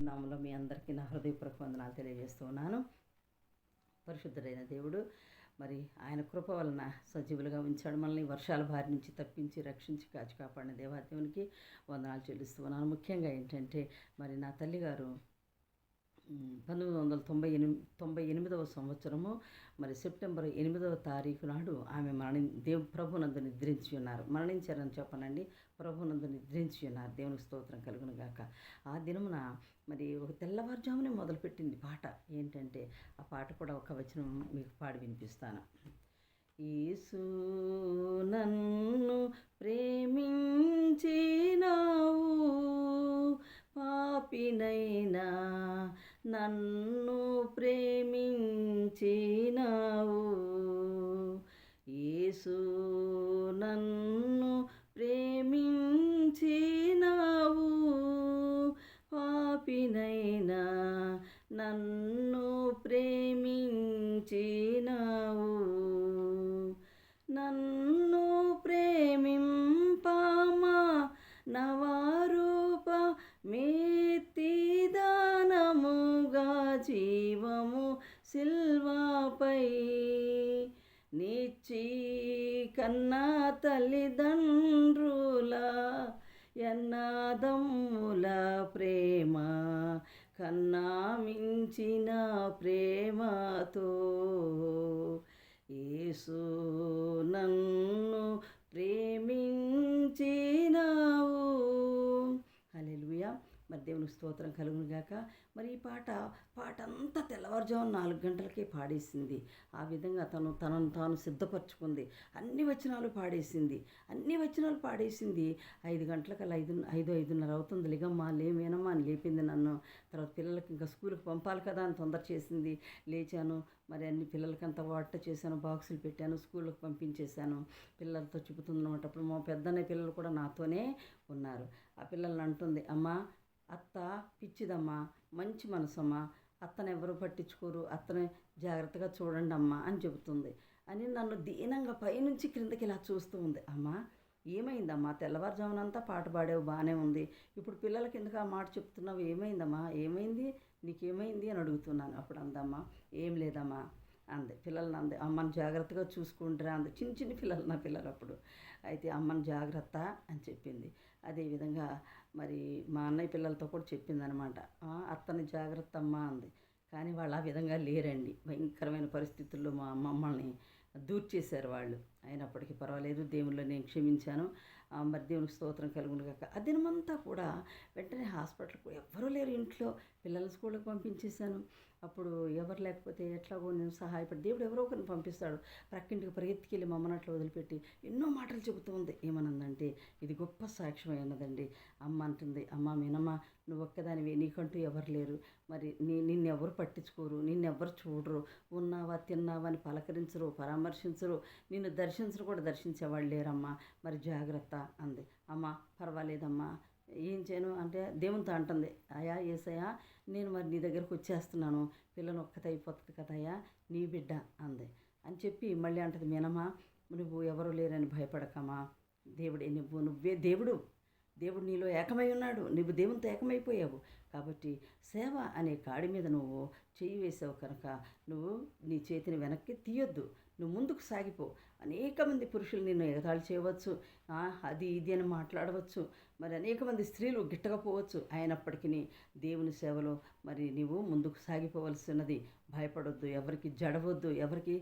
నామంలో మీ అందరికీ నా హృదయపూర్వక వందనాలు తెలియజేస్తున్నాను పరిశుద్ధుడైన దేవుడు మరి ఆయన కృప వలన సజీవులుగా ఉంచాడు మనల్ని వర్షాల బారి నుంచి తప్పించి రక్షించి కాచి కాపాడిన దేవాదేవునికి వందనాలు చెల్లిస్తూ ఉన్నాను. ముఖ్యంగా ఏంటంటే మరి నా తల్లిగారు పంతొమ్మిది వందల తొంభై ఎనిమిది తొంభై ఎనిమిదవ సంవత్సరము మరి సెప్టెంబర్ ఎనిమిదవ తారీఖు నాడు ఆమె మరణి దేవు ప్రభునందు నిద్రించి ఉన్నారు. మరణించారని చెప్పనండి. ప్రభునందు నిద్రించి ఉన్నారు. దేవునికి స్తోత్రం కలుగును గాక. ఆ దినమున మరి ఒక తెల్లవారుజామునే మొదలుపెట్టింది పాట. ఏంటంటే ఆ పాట కూడా ఒక వచనం మీకు పాడి వినిపిస్తాను. ఈ నన్ను నన్ను ప్రేమించి కన్నా తల్లిదండ్రుల ఎన్నాదమ్ముల ప్రేమ కన్నా మించిన ప్రేమతో దేవుని దేవునికి స్తోత్రం కలుగునుగాక. మరి ఈ పాట పాట అంతా తెల్లవారుజామున నాలుగు గంటలకే పాడేసింది. ఆ విధంగా తను తనను తాను సిద్ధపరచుకుంది. అన్ని వచనాలు పాడేసింది. అన్ని వచనాలు పాడేసింది. ఐదు గంటలకల్లా ఐదు ఐదు ఐదున్నర అవుతుంది. లిగమ్మా లేమేనమ్మా అని లేపింది నన్ను. తర్వాత పిల్లలకి ఇంకా స్కూల్కి పంపాలి కదా అని తొందర చేసింది. లేచాను. మరి అన్ని పిల్లలకంతా వాట చేశాను బాక్సులు పెట్టాను స్కూల్కి పంపించేశాను. పిల్లలతో చెబుతుందన్నమాట. అప్పుడు మా పెద్దనే పిల్లలు కూడా నాతోనే ఉన్నారు. ఆ పిల్లల్ని అంటుంది అమ్మా అత్త పిచ్చిదమ్మా మంచి మనసమ్మా అత్తను ఎవరు పట్టించుకోరు అత్తని జాగ్రత్తగా చూడండి అమ్మా అని చెబుతుంది. అని నన్ను దీనంగా పైనుంచి క్రిందకి ఇలా చూస్తూ ఉంది. అమ్మా ఏమైందమ్మా? తెల్లవారుజామునంతా పాట పాడావు బాగానే ఉంది. ఇప్పుడు పిల్లలకి ఎందుకు ఆ మాట చెప్తున్నావు? ఏమైందమ్మా? ఏమైంది? నీకేమైంది అని అడుగుతున్నాను. అప్పుడు అందమ్మా ఏం లేదమ్మా అంది. పిల్లల్ని అంది అమ్మని జాగ్రత్తగా చూసుకుంటారా అంది. చిన్న చిన్న పిల్లలు నా పిల్లలు అప్పుడు. అయితే అమ్మని జాగ్రత్త అని చెప్పింది. అదేవిధంగా మరి మా అన్నయ్య పిల్లలతో కూడా చెప్పిందనమాట. అత్తని జాగ్రత్త అమ్మ అంది. కానీ వాళ్ళు ఆ విధంగా లేరండి. భయంకరమైన పరిస్థితుల్లో మా మమ్మల్ని దూర్చేశారు వాళ్ళు. అయినప్పటికీ పర్వాలేదు దేవుళ్ళు నేను క్షమించాను. మరి దేవునికి స్తోత్రం కలుగును కాక ఆ దినమంతా కూడా వెంటనే హాస్పిటల్కు ఎవ్వరూ లేరు ఇంట్లో. పిల్లల స్కూల్కి పంపించేశాను. అప్పుడు ఎవరు లేకపోతే ఎట్లాగో నేను సహాయపడి దేవుడు ఎవరో ఒకరిని పంపిస్తాడు. ప్రక్కింటికి పరిగెత్తికెళ్ళి మమ్మల్ని అట్లా వదిలిపెట్టి ఎన్నో మాటలు చెబుతూ ఉంది. ఏమనందంటే ఇది గొప్ప సాక్ష్యం అయినదండి అమ్మ అంటుంది అమ్మ మీనమ్మ నువ్వు ఒక్కదానివి నీకంటూ ఎవరు లేరు. మరి నీ నిన్నెవరు పట్టించుకోరు నిన్నెవరు చూడరు. ఉన్నావా తిన్నావా అని పలకరించరు పరామర్శించరు. నిన్ను దర్శించరు కూడా దర్శించేవాళ్ళు లేరమ్మా. మరి జాగ్రత్త అంది. అమ్మ పర్వాలేదమ్మా. ఏం చేయను అంటే దేవునితో అంటుంది. అయా ఏసయ్యా నేను మరి నీ దగ్గరకు వచ్చేస్తున్నాను. పిల్లను ఒక్కతే అయిపోతుంది కదయ్యా నీ బిడ్డ అంది. అని చెప్పి మళ్ళీ అంటది మినమా నువ్వు ఎవరు లేరని భయపడకమ్మా. దేవుడే నువ్వు నువ్వే దేవుడు. దేవుడు నీలో ఏకమై ఉన్నాడు. నువ్వు దేవునితో ఏకమైపోయావు. కాబట్టి సేవ అనే కాడి మీద నువ్వు చేయి వేసావు కనుక నువ్వు నీ చేతిని వెనక్కి తీయొద్దు. నువ్వు ముందుకు సాగిపో. అనేక మంది పురుషులు నిన్ను ఎగతాళి చేయవచ్చు. అది ఇది అని మాట్లాడవచ్చు. మరి అనేక మంది స్త్రీలు గిట్టకపోవచ్చు అయినప్పటికీ దేవుని సేవలో మరి నీవు ముందుకు సాగిపోవలసినది. భయపడొద్దు ఎవరికి జడవద్దు ఎవరికి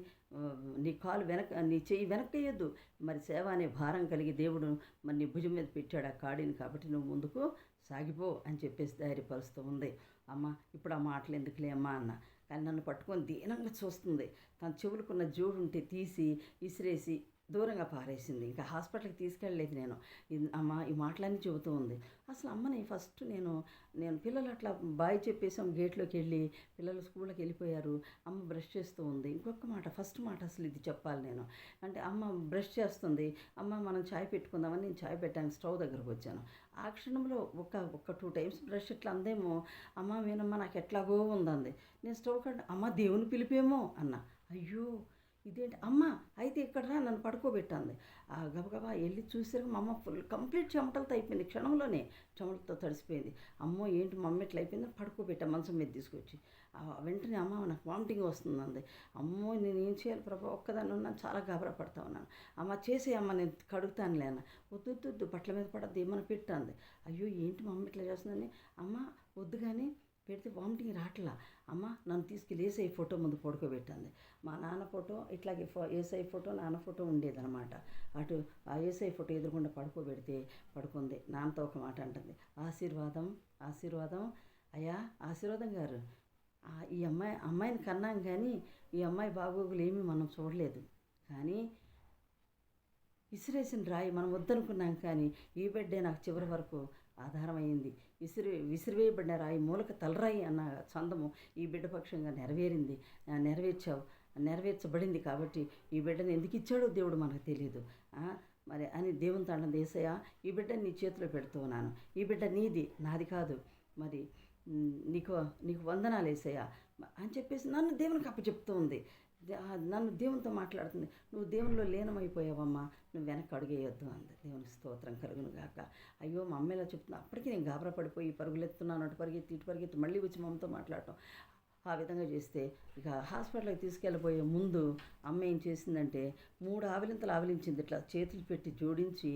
నీ కాలు వెనక నీ చెయ్యి వెనక్కేయద్దు. మరి సేవ అనే భారం కలిగి దేవుడు మరి నీ భుజం మీద పెట్టాడు ఆ కాడిని కాబట్టి నువ్వు ముందుకు సాగిపో అని చెప్పేసి ధైర్యపరుస్తూ ఉంది. అమ్మ ఇప్పుడు ఆ మాటలు ఎందుకులే అమ్మా అన్న. కానీ నన్ను పట్టుకొని దీనంగా చూస్తుంది. తన చెవులకున్న జోడు ఉంటే తీసి విసిరేసి దూరంగా పారేసింది. ఇంకా హాస్పిటల్కి తీసుకెళ్ళలేదు నేను. అమ్మ ఈ మాటలన్నీ చెబుతూ ఉంది. అసలు అమ్మని ఫస్ట్ నేను నేను పిల్లలు అట్లా బాయ్ చెప్పేసాం గేట్లోకి వెళ్ళి పిల్లలు స్కూల్కి వెళ్ళిపోయారు. అమ్మ బ్రష్ చేస్తూ ఉంది. ఇంకొక మాట ఫస్ట్ మాట అసలు ఇది చెప్పాలి నేను. అంటే అమ్మ బ్రష్ చేస్తుంది. అమ్మ మనం చాయ్ పెట్టుకుందామని నేను చాయ్ పెట్టాను స్టవ్ దగ్గరకు వచ్చాను. ఆ క్షణంలో ఒక ఒక టూ టైమ్స్ బ్రష్ ఇట్లా అందేమో అమ్మ మీనమ్మ నాకు ఎట్లాగో ఉందంది. నేను స్టవ్ కంటే అమ్మ దేవుని పిలిపేమో అన్న. అయ్యో ఇదేంటి? అమ్మ అయితే ఇక్కడ రా నన్ను పడుకోబెట్టింది. ఆ గబగబా వెళ్ళి చూసారు మా అమ్మ ఫుల్ కంప్లీట్ చెమటలతో అయిపోయింది క్షణంలోనే చెమటలతో తడిసిపోయింది. అమ్మో ఏంటి మమ్మ ఇట్లా ఎట్లా పడుకోబెట్టా మంచం మీద తీసుకొచ్చి. వెంటనే అమ్మ నాకు వామిటింగ్ వస్తుందంది. అమ్మో నేను ఏం చేయాలి ప్రభా? ఒక్కదాన్ని ఉన్నాను చాలా గాబరా పడతా ఉన్నాను. అమ్మ చేసే అమ్మ నేను కడుగుతాను లేన వద్దు వద్దు బట్టల మీద పడద్దు ఏమైనా పెట్టంది అయ్యో ఏంటి మమ్మ ఇట్లా చేస్తుందని? అమ్మ వద్దు కానీ పెడితే వామిటింగ్ రావట్లా. అమ్మ నన్ను తీసుకెళ్ళి ఏసఐ ఫోటో ముందు పడుకోబెట్టింది. మా నాన్న ఫోటో ఇట్లాగే ఫో ఏసఐ ఫోటో నాన్న ఫోటో ఉండేదనమాట అటు ఆ ఏసఐ ఫోటో ఎదురుకుండా పడుకోబెడితే పడుకుంది. నాన్నతో ఒక మాట అంటుంది. ఆశీర్వాదం ఆశీర్వాదం. అయ్యా ఆశీర్వాదం గారు. ఈ అమ్మాయి అమ్మాయిని కన్నాం కానీ ఈ అమ్మాయి బాగోగులు ఏమీ మనం చూడలేదు. కానీ విసిరేసిన రాయి మనం వద్దనుకున్నాం కానీ ఈ బిడ్డే నాకు చివరి వరకు ఆధారమైంది. విసిరి విసిరివేయబడిన రాయి మూలక తలరాయి అన్న చందము ఈ బిడ్డ పక్షంగా నెరవేరింది. నెరవేర్చావు నెరవేర్చబడింది కాబట్టి ఈ బిడ్డను ఎందుకు ఇచ్చాడో దేవుడు మనకు తెలియదు మరి అని దేవుని తండ్రి దేశయ్య ఈ బిడ్డ నీ చేతిలో పెడుతూ ఉన్నాను. ఈ బిడ్డ నీది నాది కాదు. మరి నీకు నీకు వందనాలు వేసయ్యా అని చెప్పేసి నన్ను దేవునికి అప్పచెప్తూ ఉంది. నన్ను దేవునితో మాట్లాడుతుంది. నువ్వు దేవునిలో లీనమైపోయావమ్మా. నువ్వు వెనక్కి అడుగేయొద్దు అంది. దేవుని స్తోత్రం కలుగును గాక అయ్యో మా అమ్మ ఇలా చెప్తున్నా అప్పటికి నేను గాబరా పడిపోయి పరుగులెత్తున్నాను అటు పరిగెత్తి ఇటు పరిగెత్తి మళ్ళీ వచ్చి మమ్మతో మాట్లాడటం. ఆ విధంగా చేస్తే ఇక హాస్పిటల్కి తీసుకెళ్ళిపోయే ముందు అమ్మ ఏం చేసిందంటే మూడు ఆవిలింతలు ఆవిలించింది. ఇట్లా చేతులు పెట్టి జోడించి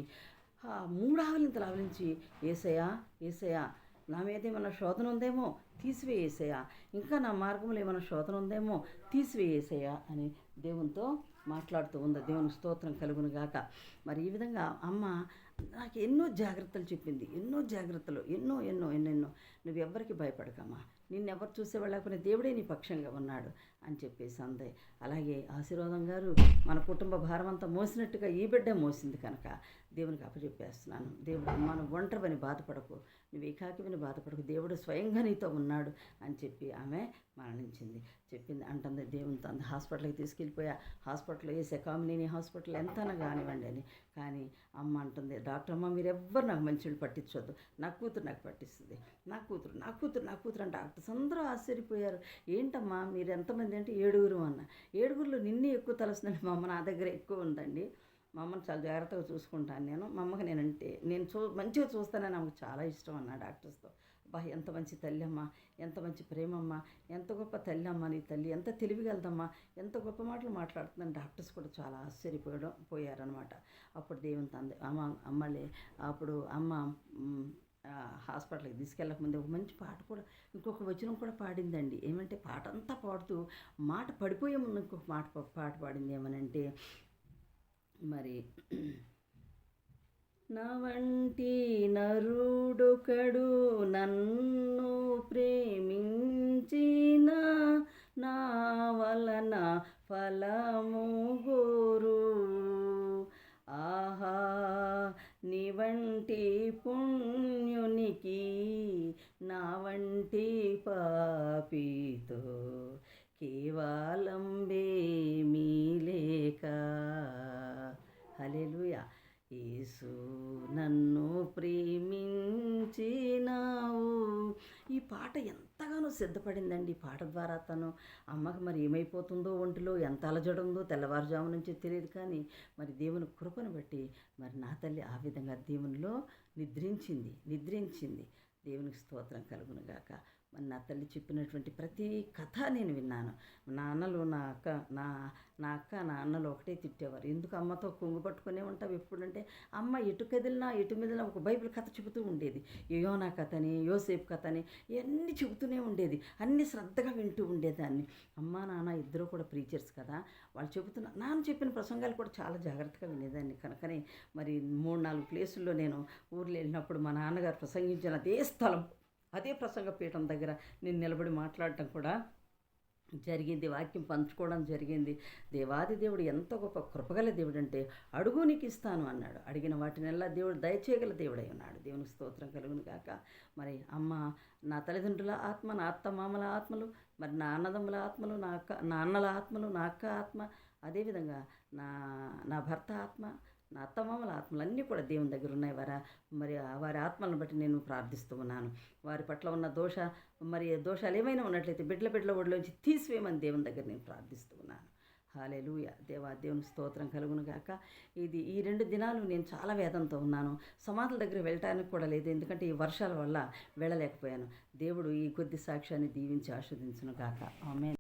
మూడు ఆవిలింతలు ఆవిలించి ఏసయా ఏసయా నా మీద ఏమన్నా శోధన ఉందేమో? తీసివేయేసయా ఇంకా నా మార్గంలో ఏమైనా శోధన ఉందేమో తీసివేసేయా అని దేవునితో మాట్లాడుతూ ఉంది. దేవుని స్తోత్రం కలుగును గాక. మరి ఈ విధంగా అమ్మ నాకు ఎన్నో జాగ్రత్తలు చెప్పింది. ఎన్నో జాగ్రత్తలు ఎన్నో ఎన్నో ఎన్నెన్నో. నువ్వు ఎవ్వరికి భయపడకమ్మా. నిన్నెవరు చూసేవాళ్ళకునే దేవుడే నీ పక్షంగా ఉన్నాడు అని చెప్పేసి అందే. అలాగే ఆశీర్వాదం గారు మన కుటుంబ భారం అంతా మోసినట్టుగా ఈ బిడ్డ మోసింది కనుక దేవునికి అప్పచెప్పేస్తున్నాను దేవుడు మనం ఒంటరివని బాధపడకు. నువ్వు ఏకాకివని బాధపడకు. దేవుడు స్వయంగా నీతో ఉన్నాడు అని చెప్పి ఆమె ఆమె మరణించింది. చెప్పింది అంటుంది దేవునితో తన హాస్పిటల్కి తీసుకెళ్ళిపోయా. హాస్పిటల్లో వేసే కామినేని హాస్పిటల్ ఎంతనా కానివ్వండి అని. కానీ అమ్మ అంటుంది డాక్టర్ అమ్మ మీరు ఎవ్వరు నాకు మంచినీళ్ళు పట్టించొద్దు. నా కూతురు నాకు పట్టిస్తుంది. నా కూతురు నా కూతురు నా కూతురు అని డాక్టర్స్ అందరూ ఆశ్చర్యపోయారు. ఏంటమ్మా మీరు ఎంతమంది అంటే ఏడుగురు అన్న. ఏడుగురులో నిన్నే ఎక్కువ తలస్తుందండి మా అమ్మ నా దగ్గర ఎక్కువ ఉందండి. మా అమ్మని చాలా జాగ్రత్తగా చూసుకుంటాను నేను. మా అమ్మకి నేనంటే నేను చూ మంచిగా చూస్తానని నాకు చాలా ఇష్టం అన్న డాక్టర్స్తో. బా ఎంత మంచి తల్లి అమ్మ. ఎంత మంచి ప్రేమమ్మా ఎంత గొప్ప తల్లి అమ్మ నీ తల్లి ఎంత తెలివిగలదమ్మా ఎంత గొప్ప మాటలు మాట్లాడుతుందని డాక్టర్స్ కూడా చాలా ఆశ్చర్యపోయడం పోయారనమాట అప్పుడు దేవుని తండ్రి అమ్మ అమ్మలే అప్పుడు అమ్మ హాస్పిటల్కి తీసుకెళ్ళకముందు ఒక మంచి పాట కూడా ఇంకొక వచనం కూడా పాడిందండి. ఏమంటే పాట అంతా పాడుతూ మాట పడిపోయే ముందు ఇంకొక మాట పాట పాడింది ఏమనంటే మరి నా వంటి నరుడొకడు నన్ను ప్రేమించిన నా వలన ఫలము గోరు ఆహా నివంటి పుణ్యునికి నా వంటి పాపితో కేవలం బేమీ లేక యేసు నన్ను ప్రేమించినావు. ఈ పాట ఎంతగానో సిద్ధపడిందండి. ఈ పాట ద్వారా తను అమ్మకి మరి ఏమైపోతుందో ఒంటిలో ఎంత అలజడుందో తెల్లవారుజాము నుంచి తెలియదు కానీ మరి దేవుని కృపను బట్టి మరి నా తల్లి ఆ విధంగా దేవునిలో నిద్రించింది నిద్రించింది. దేవునికి స్తోత్రం కలుగునుగాక గాక. నా తల్లి చెప్పినటువంటి ప్రతి కథ నేను విన్నాను. నా అన్నలు నా అక్క నా నా అక్క నా అన్నలు ఒకటే తిట్టేవారు. ఎందుకు అమ్మతో కొంగు పట్టుకునే ఉంటావు ఎప్పుడంటే అమ్మ ఎటు కదిలినా ఎటు మీదనా ఒక బైబిల్ కథ చెబుతూ ఉండేది. యోనా కథని యోసేపు కథని ఇవన్నీ చెబుతూనే ఉండేది. అన్ని శ్రద్ధగా వింటూ ఉండేదాన్ని. అమ్మ నాన్న ఇద్దరు కూడా ప్రీచర్స్ కదా. వాళ్ళు చెబుతున్న నాన్న చెప్పిన ప్రసంగాలు కూడా చాలా జాగ్రత్తగా వినేదాన్ని. కనుకనే మరి మూడు నాలుగు ప్లేసుల్లో నేను ఊర్లో వెళ్ళినప్పుడు మా నాన్నగారు ప్రసంగించిన అదే స్థలం అదే ప్రసంగ పీఠం దగ్గర నేను నిలబడి మాట్లాడటం కూడా జరిగింది వాక్యం పంచుకోవడం జరిగింది. దేవాది దేవుడు ఎంత గొప్ప కృపగల దేవుడు అంటే అడుగు నీకు ఇస్తాను అన్నాడు. అడిగిన వాటినెల్లా దేవుడు దయచేయగల దేవుడై ఉన్నాడు. దేవుని స్తోత్రం కలుగును కాక మరి అమ్మ నా తల్లిదండ్రుల ఆత్మ నా అత్త మామల ఆత్మలు మరి నా అన్నదమ్ముల ఆత్మలు నా అక్క నా అన్నల ఆత్మలు నా అక్క ఆత్మ అదేవిధంగా నా నా భర్త ఆత్మ నా అత్తమామల ఆత్మలు అన్నీ కూడా దేవుని దగ్గర ఉన్నాయి వారా. మరి వారి ఆత్మలను బట్టి నేను ప్రార్థిస్తూ ఉన్నాను. వారి పట్ల ఉన్న దోష మరి దోషాలు ఏమైనా ఉన్నట్లయితే బిడ్డల బిడ్డల ఒడిలోంచి తీసివేయమని దేవుని దగ్గర నేను ప్రార్థిస్తూ ఉన్నాను. హాలేలుయ దేవా దేవుని స్తోత్రం కలుగును గాక. ఇది ఈ రెండు దినాలు నేను చాలా వేదంతో ఉన్నాను. సమాధుల దగ్గర వెళ్ళటానికి కూడా లేదు. ఎందుకంటే ఈ వర్షాల వల్ల వెళ్ళలేకపోయాను. దేవుడు ఈ కొద్ది సాక్ష్యాన్ని దీవించి ఆస్వాదించును గాక. ఆమె